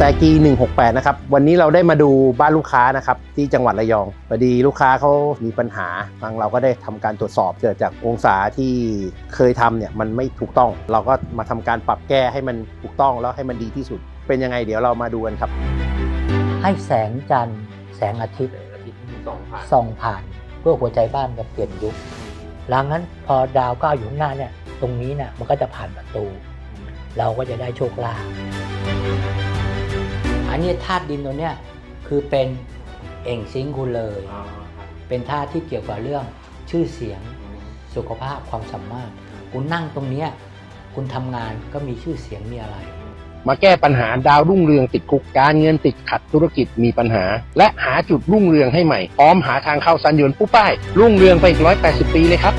แซกี168 นะครับ วันนี้เราได้มาดูบ้านลูกค้านะครับ ที่จังหวัดระยองพอดีลูกค้าเขามีปัญหาทางเราก็ได้ทำการตรวจสอบเกิดจากองศาที่เคยทำเนี่ยมันไม่ถูกต้อง เราก็มาทำการปรับแก้ให้มันถูกต้องแล้วให้มันดีที่สุด เป็นยังไงเดี๋ยวเรามาดูกันครับ ให้แสงจันทร์แสงอาทิตย์ส่องผ่าน เพื่อหัวใจบ้านจะเปลี่ยนยุคหลังนั้นพอดาวก้าวอยู่ข้างหน้าเนี่ยตรงนี้เนี่ยมันก็จะผ่านประตู เราก็จะได้โชคลาภอั นนี้ธาตุดินตัวเนี้ยคือเป็นเอ่งซิงค์คุณเลย เป็นธาตุที่เกี่ยวกับเรื่องชื่อเสียงสุขภาพความสามารถ คุณนั่งตรงเนี้ยคุณทำงานก็มีชื่อเสียงมีอะไร มาแก้ปัญหาดาวรุ่งเรืองติดคุกการเงินติดขัดธุรกิจมีปัญหา และหาจุดรุ่งเรืองให้ใหม่พร้อมหาทางเข้าสัญญนผู้ป้ายรุ่งเรืองไปอีก180 ปีเลยครับ